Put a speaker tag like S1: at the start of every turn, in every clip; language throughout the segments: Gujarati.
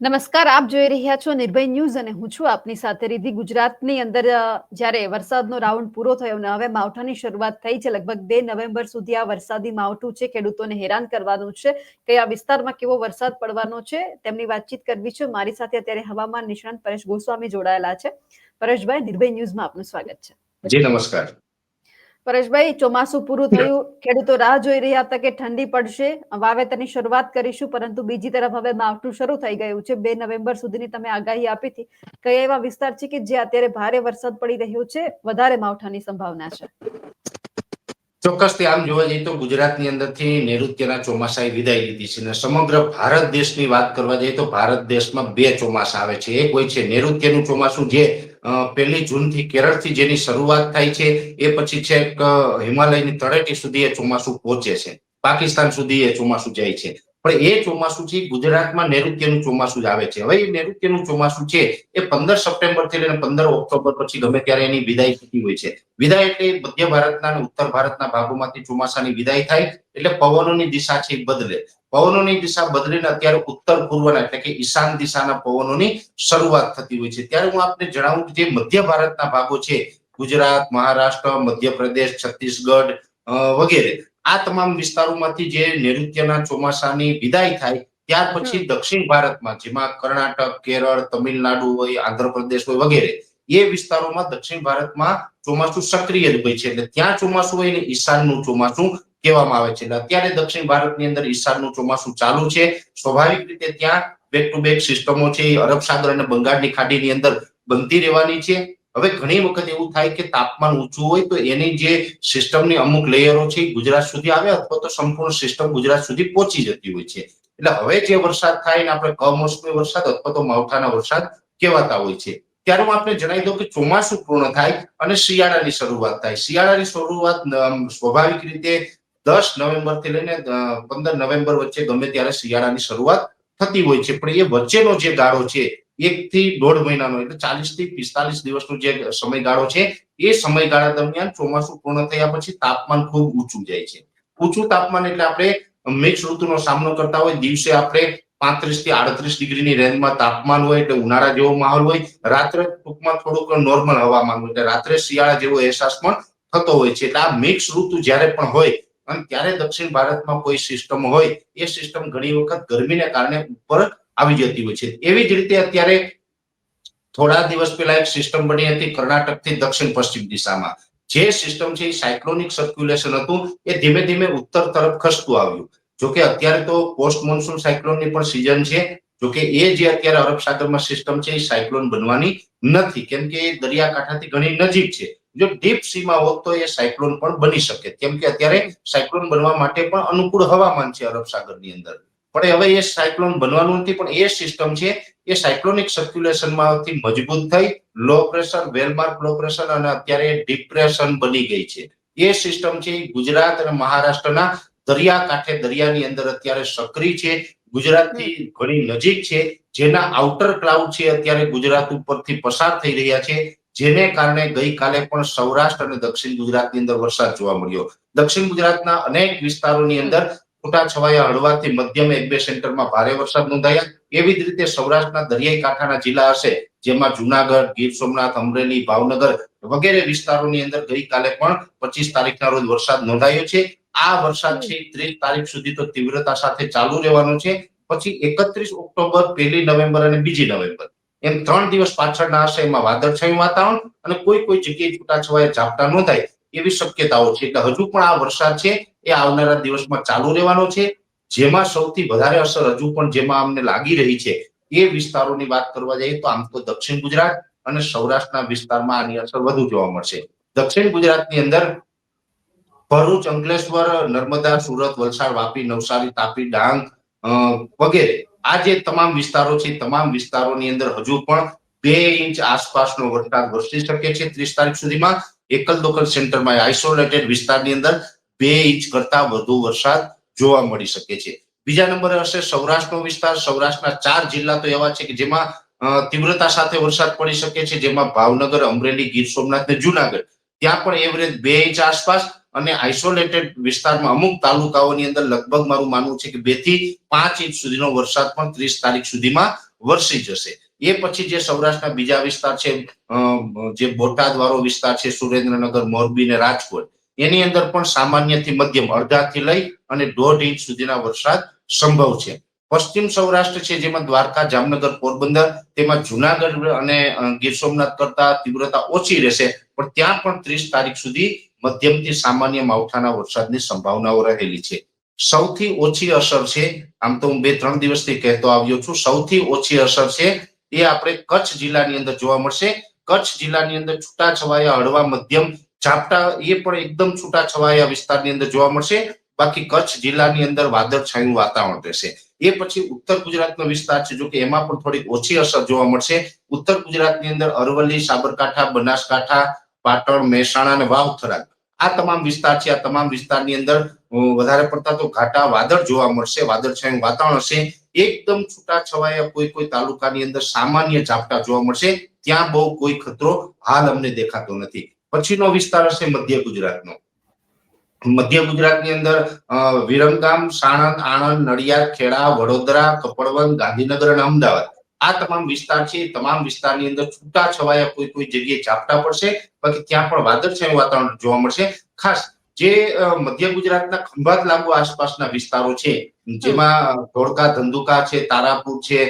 S1: નમસ્કાર, આપ જોઈ રહ્યા છો નિર્ભય ન્યૂઝ અને હું છું આપની સાથે રીધી ગુજરાતની અંદર જ્યારે વરસાદનો રાઉન્ડ પૂરો થયો અને હવે માવઠાની શરૂઆત થઈ છે. લગભગ બે નવેમ્બર સુધી આ વરસાદી માવઠું છે. ખેડૂતોને હેરાન કરવાનું છે. કયા વિસ્તારમાં કેવો વરસાદ પડવાનો છે તેમની વાતચીત કરવી છે. મારી સાથે અત્યારે હવામાન નિષ્ણાંત પરેશ ગોસ્વામી જોડાયેલા છે. પરેશભાઈ, નિર્ભય ન્યૂઝમાં આપનું સ્વાગત છે.
S2: જી, નમસ્કાર.
S1: પરેશભાઈ ચોમાસું પૂરું થયું. ખેડૂતો રાહ જોઈ રહ્યા હતા કે ઠંડી પડશે. વાવેતરની શરૂઆત કરીશું પરંતુ બીજી તરફ હવે માવઠું શરૂ થઈ ગયું છે. બે નવેમ્બર સુધીની તમે આગાહી આપી હતી. કયા એવા વિસ્તાર છે કે જે અત્યારે ભારે વરસાદ પડી રહ્યો છે? વધારે માવઠાની સંભાવના છે.
S2: ચોક્કસથી આમ જોવા જઈએ તો ગુજરાતની અંદરથી નૈઋત્યના ચોમાસાએ વિદાય લીધી છે. અને સમગ્ર ભારત દેશની વાત કરવા જઈએ તો ભારત દેશમાં બે ચોમાસા આવે છે. એક હોય છે નૈઋત્યનું ચોમાસું જે પહેલી જૂનથી કેરળથી જેની શરૂઆત થાય છે, એ પછી છેક હિમાલયની તળેટી સુધી એ ચોમાસું પહોંચે છે. પાકિસ્તાન સુધી એ ચોમાસું જાય છે. પણ એ ચોમાસું છે, ગુજરાતમાં નૈઋત્યનું ચોમાસું જ આવે છે. હવે નૈઋત્યનું ચોમાસું છે, એ પંદર સપ્ટેમ્બરથી લઈને પંદર ઓક્ટોબર પછી ગમે ત્યારે એની વિદાય થતી હોય છે. વિદાય એટલે મધ્ય ભારતના અને ઉત્તર ભારતના ભાગોમાંથી ચોમાસાની વિદાય થાય, એટલે પવનોની દિશા છે બદલે. પવનોની દિશા બદલીને અત્યારે ઉત્તર પૂર્વના એટલે કે ઈશાન દિશાના પવનોની શરૂઆત થતી હોય છે. ત્યારે હું આપને જણાવું કે જે મધ્ય ભારતના ભાગો છે ગુજરાત મહારાષ્ટ્ર મધ્યપ્રદેશ છત્તીસગઢ વગેરે આ તમામ વિસ્તારોમાંથી જે નૈઋત્યના ચોમાસાની વિદાય થાય ત્યાર પછી દક્ષિણ ભારતમાં જેમાં કર્ણાટક કેરળ તમિલનાડુ હોય આંધ્રપ્રદેશ હોય વગેરે એ વિસ્તારોમાં દક્ષિણ ભારતમાં ચોમાસું સક્રિય હોય છે. એટલે ત્યાં ચોમાસું હોય ને ઈશાનનું ચોમાસું કહેવામાં આવે છે. અત્યારે દક્ષિણ ભારતની અંદર ઈશાનનું ચોમાસું ચાલુ છે. સ્વાભાવિક રીતે ત્યાં બેક ટુ બેક સિસ્ટમો છે. અરબ સાગર અને બંગાળની ખાડીની અંદર બનતી રહેવાની છે. હવે ઘણી વખત એવું થાય કે તાપમાન ઊંચું હોય તો એની જે સિસ્ટમની અમુક લેયરો છે ગુજરાત સુધી આવે અથવા તો સંપૂર્ણ સિસ્ટમ ગુજરાત સુધી પહોંચી જતી હોય છે. એટલે હવે જે વરસાદ થાય ને આપણે કમોસમી વરસાદ અથવા તો માવઠાના વરસાદ કહેવાતા હોય છે. ત્યારે હું આપને જણાવી દઉં કે ચોમાસું પૂર્ણ થાય અને શિયાળાની શરૂઆત થાય. શિયાળાની શરૂઆત સ્વાભાવિક રીતે દસ નવેમ્બરથી લઈને પંદર નવેમ્બર વચ્ચે ગમે ત્યારે શિયાળાની શરૂઆત થતી હોય છે. પણ એ વચ્ચેનો જે ગાળો છે એક થી દોઢ મહિનાનો, એટલે ચાલીસથી પિસ્તાલીસ દિવસનો જે સમયગાળો છે, એ સમયગાળા દરમિયાન ચોમાસું પૂર્ણ થયા પછી તાપમાન ખૂબ ઊંચું જાય છે. ઊંચું તાપમાન એટલે આપણે મિક્સ ઋતુનો સામનો કરતા હોય, દિવસે આપણે પાંત્રીસથી આડત્રીસ ડિગ્રીની રેન્જમાં તાપમાન હોય એટલે ઉનાળા જેવો માહોલ હોય, રાત્રે ટૂંકમાં થોડુંક નોર્મલ હવામાન હોય. એટલે રાત્રે શિયાળા જેવો અહેસાસ પણ થતો હોય છે. એટલે આ મિક્સ ઋતુ જ્યારે પણ હોય અને ત્યારે દક્ષિણ ભારતમાં કોઈ સિસ્ટમ હોય, એ સિસ્ટમ ઘણી વખત ગરમીને કારણે ઉપર આવી જતી હોય છે. એવી જ રીતે અત્યારે થોડા દિવસ પહેલા એક સિસ્ટમ બની હતી કર્ણાટકથી દક્ષિણ પશ્ચિમ દિશામાં. જે સિસ્ટમ છે એ સાયક્લોનિક સર્ક્યુલેશન હતું, એ ધીમે ધીમે ઉત્તર તરફ ખસતું આવ્યું. જોકે અત્યારે તો પોસ્ટ મોન્સૂન સાયક્લોનની પણ સિઝન છે. જોકે એ જે અત્યારે અરબ સાગરમાં સિસ્ટમ છે એ સાયક્લોન બનવાની નથી. કેમ કે એ દરિયાકાંઠાથી ઘણી નજીક છે. જો ડીપ સીમાં હોત તો એ સાયક્લોન પણ બની શકે. કેમ કે અત્યારે સાયક્લોન બનવા માટે પણ અનુકૂળ હવામાન છે અરબ સાગરની અંદર. પણ હવે એ સાયક્લોન બનવાનું નથી, પણ એ સિસ્ટમ છે, એ સાયક્લોનિક સર્ક્યુલેશનમાંથી મજબૂત થઈ, low pressure well marked low pressure અને અત્યારે ડિપ્રેશન બની ગઈ છે. એ સિસ્ટમ છે ગુજરાત અને મહારાષ્ટ્રના દરિયાકાંઠે, દરિયાની અંદર અત્યારે સક્રિય છે. ગુજરાતથી ઘણી નજીક છે, જેના આઉટર ક્લાઉડ છે, અત્યારે ગુજરાત ઉપરથી પસાર થઈ રહ્યા છે. જેને કારણે ગઈકાલે પણ સૌરાષ્ટ્ર અને દક્ષિણ ગુજરાતની અંદર વરસાદ જોવા મળ્યો. દક્ષિણ ગુજરાતના અનેક વિસ્તારોની અંદર છૂટાછવાયા હળવાથી મધ્યમ એક બે સેન્ટરમાં ભારે વરસાદ નોંધાયા. એવી જ રીતે સૌરાષ્ટ્રના દરિયાઈ કાંઠાના જિલ્લા હશે, જેમાં જુનાગઢ, ગીર સોમનાથ, અમરેલી, ભાવનગર વગેરે વિસ્તારોની અંદર ગઈકાલે પણ પચીસ તારીખના રોજ વરસાદ નોંધાયો છે. આ વરસાદ છે, ત્રીસ તારીખ સુધી તો તીવ્રતા સાથે ચાલુ રહેવાનો છે. પછી એકત્રીસ ઓક્ટોબર, પહેલી નવેમ્બર અને બીજી નવેમ્બર. એમ ત્રણ દિવસ પાછળના હશે એમાં વાદળછાયું વાતાવરણ અને કોઈ કોઈ જગ્યાએ છૂટાછવાયા ઝાપટા નોંધાય એવી શક્યતાઓ છે. એટલે હજુ પણ આ વરસાદ છે, એ આવનારા દિવસમાં ચાલુ રહેવાનો છે. જેમાં સૌથી વધારે અસર હજુ પણ જેમાં અમને લાગી રહી છે, એ વિસ્તારોની વાત કરવા જઈએ તો આમ તો દક્ષિણ ગુજરાત અને સૌરાષ્ટ્રના વિસ્તારમાં આની અસર વધુ જોવા મળશે. દક્ષિણ ગુજરાતની અંદર ભરૂચ, અંકલેશ્વર, નર્મદા, સુરત, વલસાડ, વાપી, નવસારી, તાપી, ડાંગ વગેરે આ જે તમામ વિસ્તારો છે તમામ વિસ્તારોની અંદર હજુ પણ બે ઇંચ આસપાસનો વરસાદ વરસી શકે છે ત્રીસ તારીખ સુધીમાં. એકલ દોકલ સેન્ટરમાં આઇસોલેટેડ વિસ્તારની અંદર બે ઇંચ કરતા વધુ વરસાદ જોવા મળી શકે છે. બીજા નંબરે હશે સૌરાષ્ટ્રનો વિસ્તાર. સૌરાષ્ટ્રના ચાર જિલ્લા તો એવા છે કે જેમાં તીવ્રતા સાથે વરસાદ પડી શકે છે, જેમાં ભાવનગર, અમરેલી, ગીર સોમનાથ ને જુનાગઢ. ત્યાં પણ એવરેજ બે ઇંચ આસપાસ અને આઇસોલેટેડ વિસ્તારમાં અમુક તાલુકાઓની અંદર લગભગ મારું માનવું છે કે બેથી પાંચ ઇંચ સુધીનો વરસાદ પણ ત્રીસ તારીખ સુધીમાં વરસી જશે. એ પછી જે સૌરાષ્ટ્રના બીજા વિસ્તાર છે જે બોટાદ વાળો વિસ્તાર છે, સુરેન્દ્રનગર, મોરબી ને રાજકોટ, એની અંદર પણ સામાન્યથી મધ્યમ અડધાથી લઈ અને દોઢ ઇંચ સુધીના વરસાદ સંભવ છે. પશ્ચિમ સૌરાષ્ટ્ર છે, જેમાં દ્વારકા, જામનગર, પોરબંદર, તેમાં જુનાગઢ અને ગીર સોમનાથ કરતા તીવ્રતા ઓછી રહેશે, પણ ત્યાં પણ ત્રીસ તારીખ સુધી મધ્યમથી સામાન્ય માવઠાના વરસાદની સંભાવનાઓ રહેલી છે. સૌથી ઓછી અસર છે, આમ તો હું બે ત્રણ દિવસથી કહેતો આવ્યો છું, સૌથી ઓછી અસર છે એ આપણે કચ્છ જિલ્લાની અંદર જોવા મળશે. કચ્છ જિલ્લાની અંદર છૂટાછવાયા હળવા મધ્યમ ઝાપટા એ પણ એકદમ છૂટાછવાયા વિસ્તારની અંદર જોવા મળશે. બાકી કચ્છ જિલ્લાની અંદર વાદળછાયું વાતાવરણ રહેશે. એ પછી ઉત્તર ગુજરાતનો વિસ્તાર છે જો કે એમાં પણ થોડીક ઓછી અસર જોવા મળશે. ઉત્તર ગુજરાતની અંદર અરવલ્લી, સાબરકાંઠા, બનાસકાંઠા પાટણ, મહેસાણા અને વાવથરા આ તમામ વિસ્તાર છે, આ તમામ વિસ્તારની અંદર વધારે પડતા તો ઘાટા વાદળ જોવા મળશે, વાદળછાયું વાતાવરણ હશે. એકદમ છૂટા છવાયા કોઈ કોઈ તાલુકાની અંદર સામાન્ય ઝાપટા જોવા મળશે. ત્યાં બહુ કોઈ ખતરો હાલ અમને દેખાતો નથી. પછીનો વિસ્તાર હશે મધ્ય ગુજરાતનો. મધ્ય ગુજરાતની અંદર વિરમગામ, સાણંદ, આણંદ, નડિયાદ, ખેડા, વડોદરા, કપડવંત, ગાંધીનગર અને અમદાવાદ. આ તમામ વિસ્તાર છે તમામ વિસ્તારની અંદર છૂટા છવાયા કોઈ કોઈ જગ્યાએ ઝાપટા પડશે. બાકી ત્યાં પણ વાદળછાયું વાતાવરણ જોવા મળશે. ખાસ જે મધ્ય ગુજરાતના ખંભાત લાંબુ આસપાસના વિસ્તારો છે, જેમાં ધોળકા, ધંધુકા છે, તારાપુર છે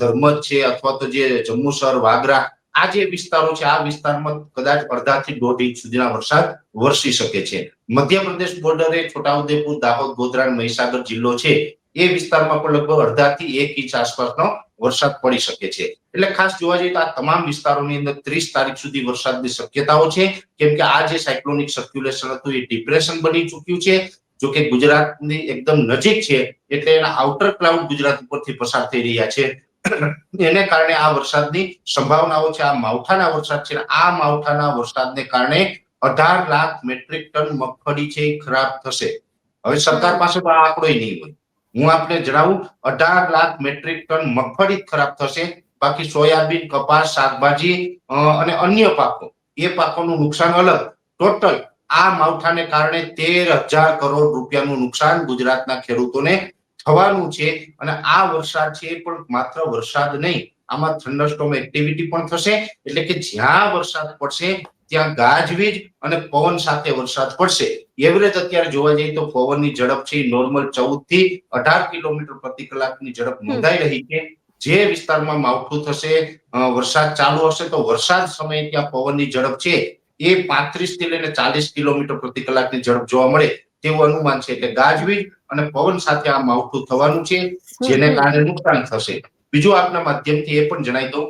S2: ધર્મજ છે, અથવા તો જે જમ્મુસર વાગરા, આ જે વિસ્તારો છે, આ વિસ્તારમાં કદાચ અડધાથી દોઢ ઇંચ સુધીના વરસાદ વરસી શકે છે. મધ્યપ્રદેશ બોર્ડરે છોટાઉદેપુર, દાહોદ, ગોધરા મહીસાગર જિલ્લો છે. એ વિસ્તારમાં પણ લગભગ અડધાથી એક ઇંચ આસપાસનો વરસાદ પડી શકે છે. એટલે ખાસ જોવા જઈએ તો આ તમામ વિસ્તારોની અંદર ત્રીસ તારીખ સુધી વરસાદની શક્યતાઓ છે. કેમ કે આ જે સાયક્લોનિક સર્ક્યુલેશન હતું એ ડિપ્રેશન બની ચૂક્યું છે. જો કે ગુજરાતની એકદમ નજીક છે એટલે એના આઉટર ક્લાઉડ ગુજરાત ઉપરથી પસાર થઈ રહ્યા છે. એને કારણે આ વરસાદની સંભાવનાઓ છે, આ માવઠાના વરસાદ છે આ માવઠાના વરસાદને કારણે અઢાર લાખ મેટ્રિક ટન મગફળી છે એ ખરાબ થશે. હવે સરકાર પાસે પણ આંકડો નહીં હોય. હું આપને જણાવું, અઢાર લાખ મેટ્રિક ટન મગફળી ખરાબ થશે, બાકી સોયાબીન, કપાસ, શાકભાજી અને અન્ય પાકો. એ પાકોનું નુકસાન અલગ. ટોટલ આ માવઠાને કારણે તેર હજાર કરોડ રૂપિયાનું નુકસાન ગુજરાતના ખેડૂતોને થવાનું છે અને આ વરસાદ છે એ પણ માત્ર વરસાદ નહીં, આમાં થંડરસ્ટોમ એક્ટિવિટી પણ થશે. એટલે કે જ્યાં વરસાદ પડશે ત્યાં ગાજવીજ અને પવન સાથે વરસાદ પડશે. એવરેજ અત્યારે જોવા જઈએ તો પવનની ઝડપ છે નોર્મલ ચૌદથી અઢાર કિલોમીટર પ્રતિ કલાકની ઝડપ નોંધાઈ રહી છે. જે વિસ્તારમાં માવઠું થશે વરસાદ ચાલુ હશે તો વરસાદ સમયે ત્યાં પવનની ઝડપ છે. એ પાંત્રીસથી લઈને ચાલીસ કિલોમીટર પ્રતિ કલાકની ઝડપ જોવા મળે તેવું અનુમાન છે. એટલે ગાજવીજ અને પવન સાથે આ માવઠું થવાનું છે જેને કારણે નુકસાન થશે. બીજું આપના માધ્યમથી એ પણ જણાવી દઉં.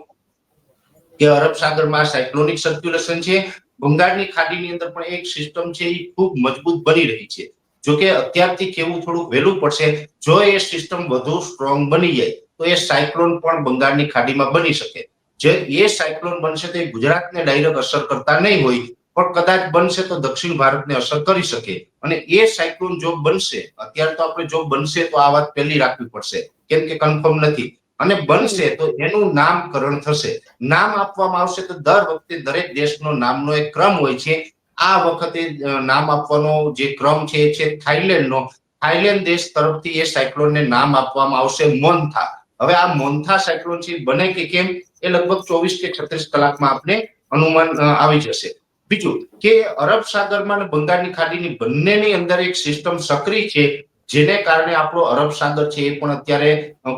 S2: કે અરબ સાગરમાં સાયક્લોનિક સર્ક્યુલેશન છે. બંગાળની ખાડીની અંદર પણ એક સિસ્ટમ છે એ ખૂબ મજબૂત બની રહી છે. જો કે અત્યારથી કેવું થોડું વહેલું પડશે, જો એ સિસ્ટમ વધુ સ્ટ્રોંગ બની જાય, તો એ સાયક્લોન પણ બંગાળની ખાડીમાં બની શકે. જે એ સાયક્લોન બનશે તો એ ગુજરાતને ડાયરેક્ટ અસર કરતા નહીં હોય, પણ કદાચ બનશે તો દક્ષિણ ભારતને અસર કરી શકે. અને એ સાયક્લોન જો બનશે, અત્યારે તો આપણે જો બનશે તો આ વાત પહેલી રાખવી પડશે. કેમ કે કન્ફર્મ નથી. અને બનશે તો એનું નામકરણ થશે. નામ આપવામાં આવશે તો દર વખતે દરેક દેશનો નામનો એક ક્રમ હોય છે. આ વખતે નામ આપવાનો જે ક્રમ છે એ છે થાઈલેન્ડનો થાઈલેન્ડ દેશ તરફથી એ સાયક્લોનને નામ આપવામાં આવશે મોન્થા. હવે આ મોન્થા સાયક્લોન છે બને કે કેમ? એ લગભગ ચોવીસ કે છત્રીસ કલાકમાં આપણે અનુમાન આવી જશે. બીજું કે અરબ સાગરમાં અને બંગાળની ખાડીની બંનેની અંદર એક સિસ્ટમ સક્રિય છે જેને કારણે આપણો અરબ સાગર છે એ પણ અત્યારે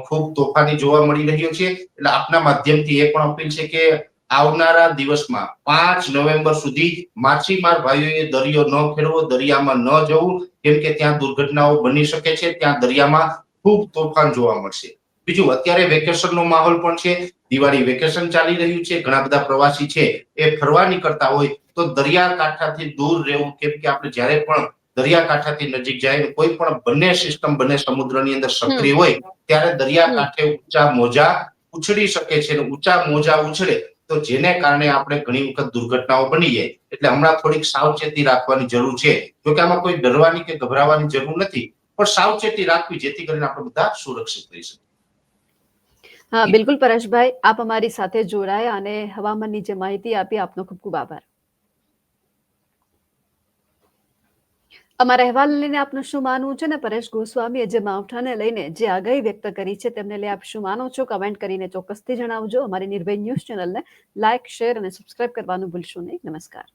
S2: ખૂબ તોફાની જોવા મળી રહ્યો છે. એટલે આપના માધ્યમથી એ પણ અપીલ છે કે આવનારા દિવસમાં પાંચ નવેમ્બર સુધી માછીમાર ભાઈઓએ દરિયો ન ખેડવો, દરિયામાં ન જવું. કેમ કે ત્યાં દુર્ઘટનાઓ બની શકે છે, ત્યાં દરિયામાં ખૂબ તોફાન જોવા મળશે. બીજું, અત્યારે વેકેશનનો માહોલ પણ છે. દિવાળી વેકેશન ચાલી રહ્યું છે. ઘણા બધા પ્રવાસી છે એ ફરવા નીકળતા હોય તો દરિયા કાંઠાથી દૂર રહેવું. કેમ કે આપણે જ્યારે પણ દરિયાકાંઠાથી નજીક જાય કોઈ પણ બંને સિસ્ટમ બંને સમુદ્રની અંદર સક્રિય હોય ત્યારે દરિયાકાંઠે ઊંચા મોજા ઉછળી શકે છે ઊંચા મોજા ઉછળે તો જેને કારણે આપણે ઘણી વખત દુર્ઘટનાઓ બની જાય. એટલે હમણાં થોડીક સાવચેતી રાખવાની જરૂર છે. જોકે આમાં કોઈ ડરવાની કે ગભરાવાની જરૂર નથી પણ સાવચેતી રાખવી જેથી કરીને આપણે બધા સુરક્ષિત રહી શકીએ.
S1: હા બિલકુલ પરેશભાઈ આપ અમારી સાથે જોડાયા અને હવામાનની જે માહિતી આપી આપનો ખૂબ ખૂબ આભાર. અમારા અહેવાલ લઈને આપનું શું માનવું છે ને? પરેશ ગોસ્વામીએ જે માવઠાને લઈને જે આગાહી વ્યક્ત કરી છે, તેમને લઈ આપ શું માનો છો? કમેન્ટ કરીને ચોક્કસથી જણાવજો. અમારી નિર્ભય ન્યૂઝ ચેનલને લાઇક, શેર અને સબસ્ક્રાઇબ કરવાનું ભૂલશો નહીં. નમસ્કાર.